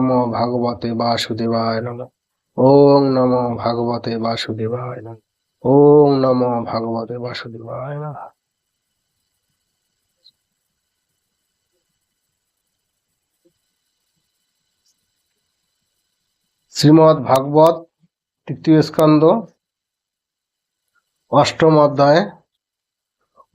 নমো ভাগবতে বাসুদেবায় নম। ওং নমো ভাগবতে বাসুদেবায় নম। ওং নমো ভাগবতে বাসুদেবায় নম। শ্রীমৎ ভাগবত তৃতীয় স্কন্দ অষ্টম অধ্যায়,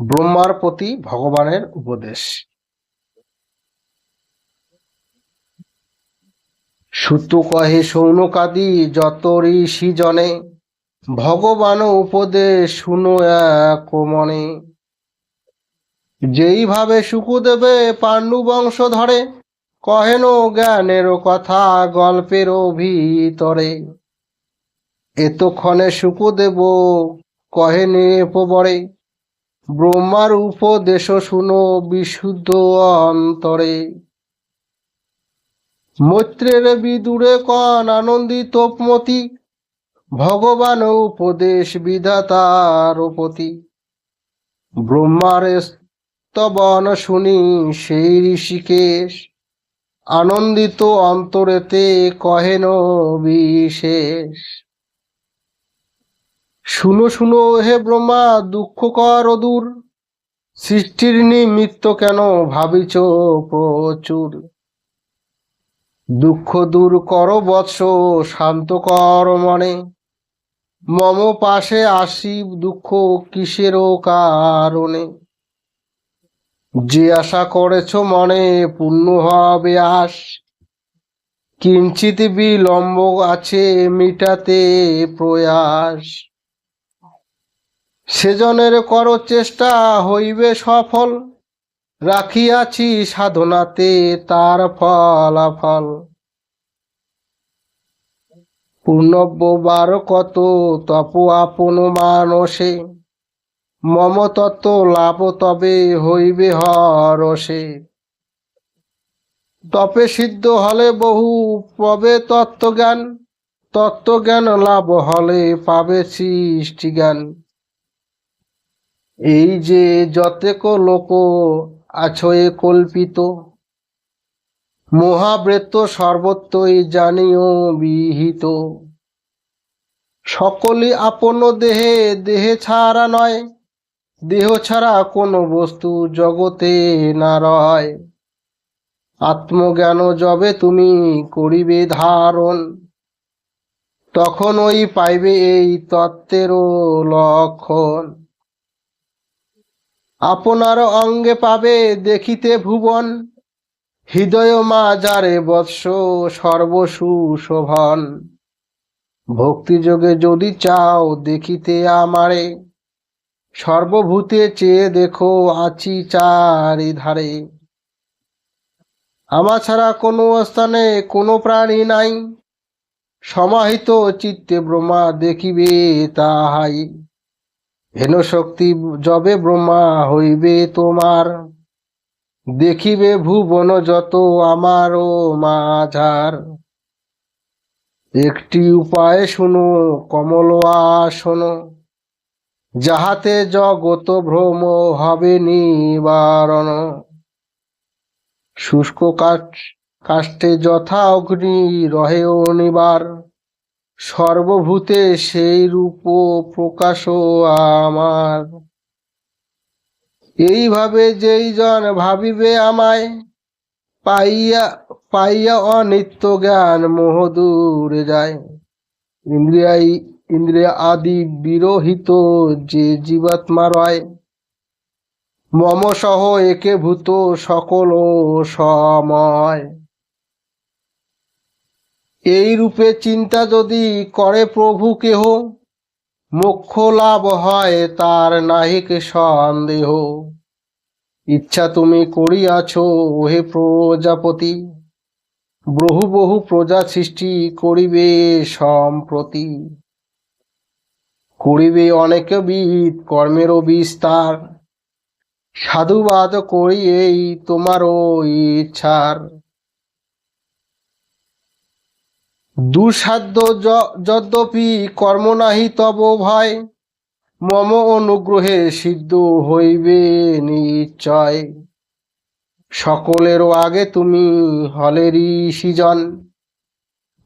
ব্রহ্মার প্রতি ভগবানের উপদেশ। সুত কহে সৌনকাদি যত ঋষি জনে, ভগবান উপদেশ শুনো এক মনে। যেইভাবে সুকুদেবে পাণ্ডু বংশ ধরে, কহেন জ্ঞানের কথা গল্পের ভিতরে। এতক্ষণে সুকুদেব কহেনে পবরে ব্রহ্মার উপদেশ শুনো বিশুদ্ধ অন্তরে। মৈত্রের বিদুরে কন আনন্দিত মতি ভগবান উপদেশ বিধাতার পতি ব্রহ্মার স্তবন শুনি সেই ঋষিকেশ, আনন্দিত অন্তরেতে কহেন বিশেষ। শুনো শুনো হে ব্রহ্মা, দুঃখ কর দূর সৃষ্টির নিমিত্ত কেন ভাবিছ প্রচুর? দুঃখ দূর কর বৎস, শান্ত কর মনে। মম পাশে আসি, দুঃখ কিসেরও কারণে? যে আশা করেছ মনে, পূর্ণ হবে আস কিঞ্চিত বিলম্ব আছে মিটাতে প্রয়াস। সেজনের কর চেষ্টা, হইবে সফল। রাখিয়াছি সাধনাতে তার ফলাফল। পূর্ণব্যবার কত, তপ আপন মানসে। মম তত্ত্ব লাভ তবে হইবে হরসে। তপে সিদ্ধ হলে বহু পাবে তত্ত্বজ্ঞান তত্ত্বজ্ঞান লাভ হলে পাবে সৃষ্টি জ্ঞান এই যে যতেক লোক আছো এ কল্পিত। মহাব্রেত সর্বত্রই জানিও বিহিত। সকলই আপন দেহে দেহে ছাড়া নয়। দেহ ছাড়া কোনো বস্তু জগতে না রয়। আত্মজ্ঞান যবে তুমি করিবে ধারণ, তখন ওই পাইবে এই তত্ত্বেরও লক্ষণ। আপনার অঙ্গে পাবে দেখিতে ভুবন। হৃদয় মা যারে বৎস সর্বসুশোভন। ভক্তিযোগে যদি চাও দেখিতে আমারে, সর্বভূতে চেয়ে দেখো আছি চারিধারে আমা ছাড়া কোনো স্থানে কোনো প্রাণী নাই। সমাহিত চিত্তে ব্রহ্মা দেখিবে তাহাই। হেন শক্তি যবে ব্রহ্মা হইবে তোমার, দেখিবে ভুবন যত আমার ও মাঝার। একটি উপায় শুনো, কমল আসন, যাহাতে জগত ভ্রম হবে নিবারণ। শুষ্ক কাঠ কাষ্ঠে যথা অগ্নি রহেও নিবার। সর্বভূতে সেই রূপ প্রকাশ আমার। এইভাবে যেই জন ভাবিবে আমায়, পাইয়া পাইয়া অনিত্য জ্ঞান মোহ যায়। ইন্দ্রিয়াই, ইন্দ্রিয়া আদি বিরহিত যে জীবাত্মা রয় মম সহ একে ভূত সকল সময়। এই রূপে চিন্তা যদি করে প্রভু কেহ, মোক্ষ লাভ হয় তার নাহিক সন্দেহ। ইচ্ছা তুমি করিয়াছ হে প্রজাপতি, বহু বহু প্রজা সৃষ্টি করিবে সম্প্রতি। করিবে অনেক বিদ কর্মেরও বিস্তার, সাধুবাদ করি এই তোমারও ইচ্ছার। দুঃসাধ্য যদ্যপি কর্ম নাহি তব ভয় মম অনুগ্রহে সিদ্ধ হইবে নিশ্চয়। সকলেরও আগে তুমি হলেরই সৃজন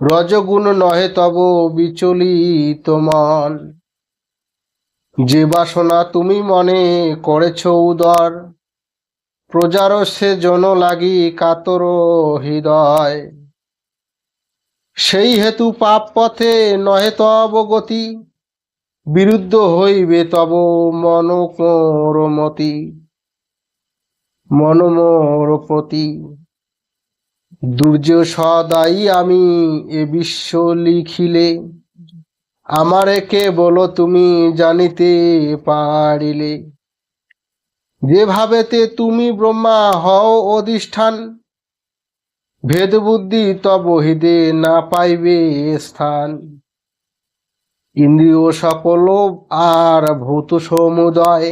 রজগুণ নহে তব বিচলিত মন। যে বাসনা তুমি মনে করেছ উদর প্রজার সে জন লাগি কাতর হৃদয়। সেই হেতু পাপ পথে নহে তব গতি, বিরুদ্ধ হইবে তব মনোমতি মনমোর প্রতি। দুর্য সদাই আমি এ বিশ্ব লিখিলে, আমারে কে বলো তুমি জানিতে পারিলে। যেভাবেতে তুমি ব্রহ্মা হও অধিষ্ঠান ভেদ বুদ্ধি তব হৃদে না পাইবে স্থান। ইন্দ্রিয় সকল আর ভূত সমুদয়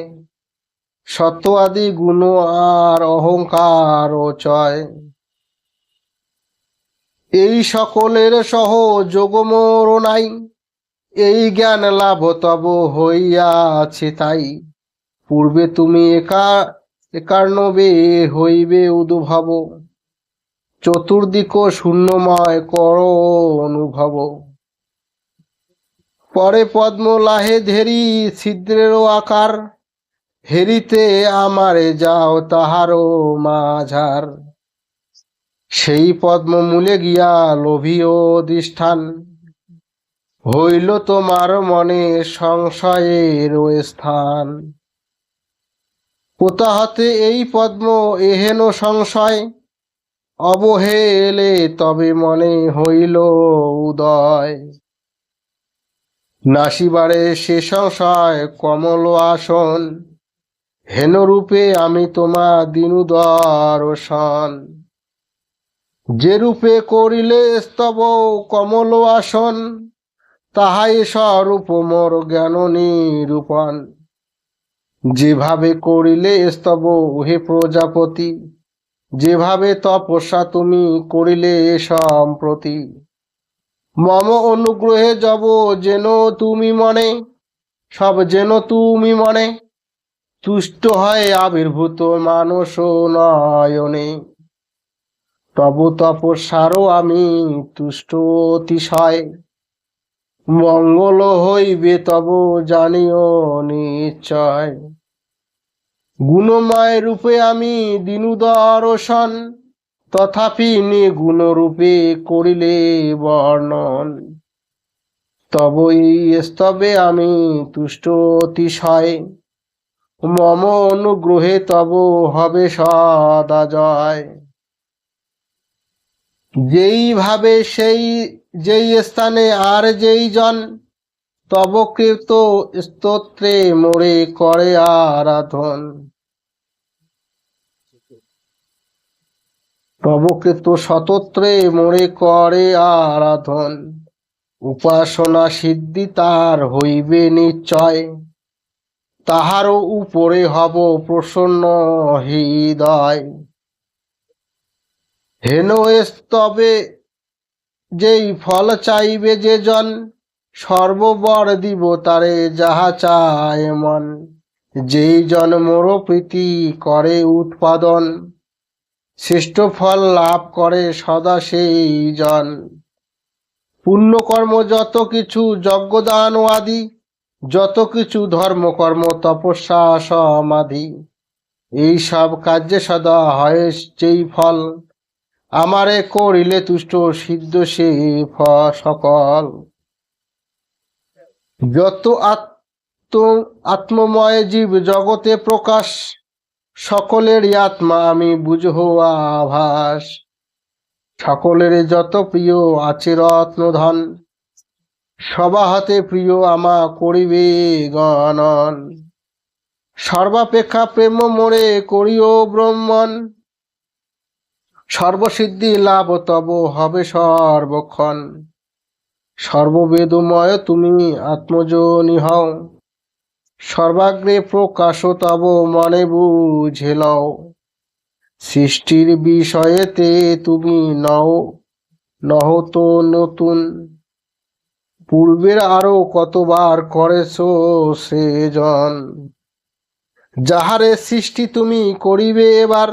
সত্য আদি গুণ আর অহংকার ও চয়। এই সকলের সহ যোগমোর নাই, এই জ্ঞান লাভ তব হইয়াছে তাই। পূর্বে তুমি একা একার্ণবে হইবে উদ্ভব। চতুর্দিক শূন্যময় কর অনুভব পরে পদ্ম লাহে ধেরি ছিদ্রেরও আকার, হেরিতে আমারে যাও তাহারও মাঝার। সেই পদ্ম মূলে গিয়া লোভীয় অধিষ্ঠান হইল তোমার মনে সংশয়ের স্থান। কোথা হতে এই পদ্ম এহেন সংশয়? অবহেলে তবে মনে হইল উদয়। নাসিবারে সে সংশয় কমল আসন হেন রূপে আমি তোমা যে রূপে করিলে স্তব কমল আসন তাহাই স্বরূপ মোর জ্ঞান নিরূপণ। যেভাবে করিলে স্তব, হে প্রজাপতি যেভাবে তপস্যা তুমি করিলে সম্প্রতি। মম অনুগ্রহে যাব যেন তুমি মনে, সব যেন তুমি মনে। তুষ্ট হয় আবির্ভূত মানস নয়নে। তব তপস্যারও আমি তুষ্ট অতিশয়। মঙ্গল হইবে তব জানিও নিশ্চয়। গুণময় রূপে আমি দিনু দর্শন তথাপি নিগুণ রূপে করিলে বর্ণন। তব এই স্তবে আমি তুষ্ট অতিশয়, মম অনুগ্রহে তব হবে সদা জয়। যেইভাবে সেই, যেই স্থানে আর যেই জন তব কৃত স্তোত্রে মোড়ে করে আরাধন। তব কৃত শতত্রে মোড়ে করে আরাধন। উপাসনা সিদ্ধি তার হইবে নিশ্চয়। তাহারও উপরে হব প্রসন্ন হৃদয়। হেন স্তবে যেই ফল চাইবে যে জন সর্ববর দিব তারে যাহা চায় মন। যেই জন মোর প্রীতি করে উৎপাদন, শ্রেষ্ঠ ফল লাভ করে সদা সেই জন। পুণ্যকর্ম যত কিছু যজ্ঞদান ও আদি, যত কিছু ধর্মকর্ম তপস্যা সমাধি, এই সব কার্যে সদা হয় যেই ফল। আমারে করিলে তুষ্ট সিদ্ধ সে সকল। যত আত্ম, আত্মময় জীব জগতে প্রকাশ, সকলেরই আত্মা আমি বুঝহ আভাস। সকলের যত প্রিয় আছে রত্নধন সবা হাতে প্রিয় আমা করিবে গণন। সর্বাপেক্ষা প্রেম মোরে করিও ব্রহ্মণ, সর্বসিদ্ধি লাভ তব হবে সর্বক্ষণ। সর্ববেদময় তুমি আত্মজনী হও। সর্বাগ্রে প্রকাশ তব মনে বুঝে সৃষ্টির বিষয়েতে তুমি নও, নহ তো নতুন। পূর্বের আরও কতবার করেছ সেজন। যাহারে সৃষ্টি তুমি করিবে এবার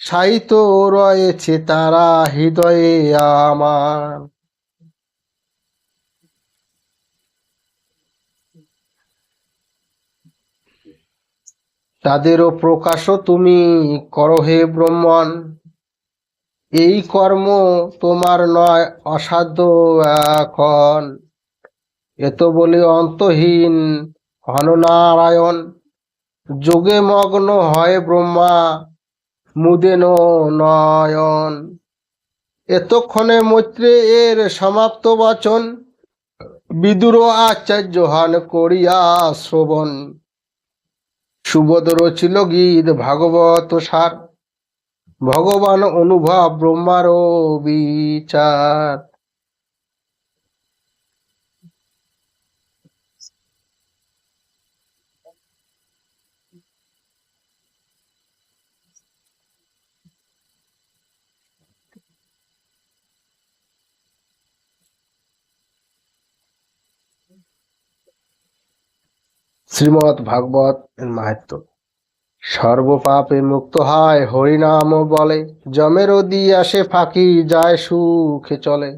সাহিত্য রয়েছে তারা হৃদয়ে আমার। তাদেরও প্রকাশও তুমি করো হে ব্রহ্মণ। এই কর্ম তোমার নয়, অসাধ্য এখন। এত বলে অন্তহীন হননারায়ণ, যোগে মগ্ন হয় ব্রহ্মা, মুদেন নয়ন। এতক্ষণে মৈত্রে এর সমাপ্ত বচন, বিদুর আচার্য হন করিয়া শ্রবণ। সুবোধ রচিল গীত ভাগবত সার। ভগবান অনুভব ব্রহ্মার বিচার শ্রীমৎ ভাগবত মাহাত্ম। সর্বপাপে মুক্ত হয় হরিনাম বলে, জমের দি আসে ফাঁকি, যায় সুখে চলে।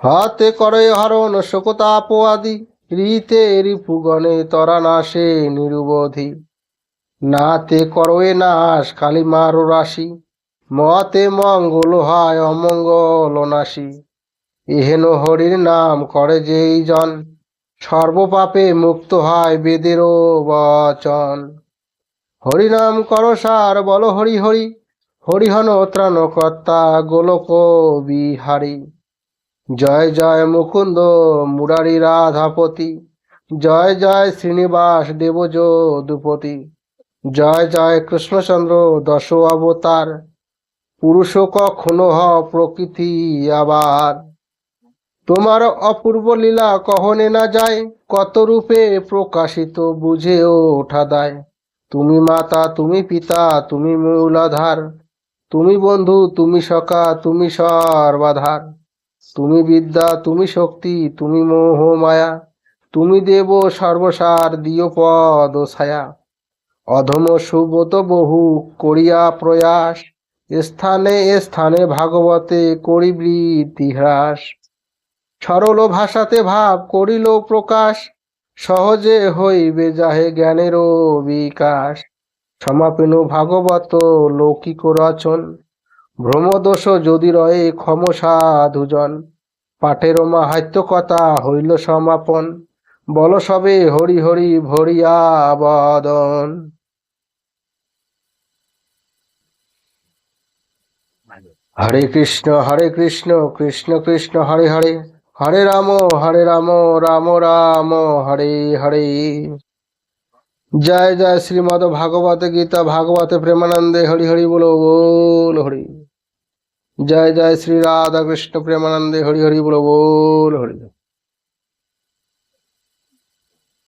হাতে করে হরণ, শোকতাপ আদি রীতে রিপুগণে তরা নাশে নিরুবধি। নাতে করয়ে নাশ কালিমার রাশি, মতে মঙ্গল হয় অমঙ্গল নাশি। এহেন হরির নাম করে যেই জন সর্বপাপে মুক্ত হয় বেদেরও বচন। হরিনাম কর সার, বল হরি হরি। হরিহন ত্রাণকর্তা গোলক বিহারী। জয় জয় মুকুন্দ, মুরারি রাধাপতি। জয় জয় শ্রীনিবাস দেব যদুপতি জয় জয় কৃষ্ণচন্দ্র, দশ অবতার। পুরুষ কখনো হ প্রকৃতি আবার। তোমার অপূর্ব লীলা কহনে না যায়, কত রূপে প্রকাশিত বুঝেও ওঠা দায়। তুমি মাতা, তুমি পিতা, তুমি মূলাধার। তুমি বন্ধু, তুমি সকা তুমি সর্বাধার। তুমি বিদ্যা, তুমি শক্তি, তুমি মোহ মায়া। তুমি দেব, সর্বসার দিও পদ ছায়া। অধম সুব্রত বহু করিয়া প্রয়াস। স্থানে স্থানে ভাগবতে করি বৃত্তি হ্রাস। সরল ভাষাতে ভাব করিল প্রকাশ, সহজে হইবে যাহে জ্ঞানেরও বিকাশ। সমাপেন ভাগবত লৌকিক রচন। ভ্রমদোষ যদি রয়ে ক্ষম সাধুজন। পাঠের মাহাত্য কথা হইল সমাপন। বল সবে হরি হরি ভরিয়া বদন। হরে কৃষ্ণ হরে কৃষ্ণ কৃষ্ণ কৃষ্ণ, হরে হরে। হরে রাম হরে রাম রাম রাম, হরে হরে। জয় জয় শ্রীমদ ভাগবত গীতা, ভাগবত প্রেমানন্দে হরি হরি বলো, বোল হরি। জয় জয় শ্রী রাধা কৃষ্ণ প্রেমানন্দে হরি হরি বলো, বোল হরি।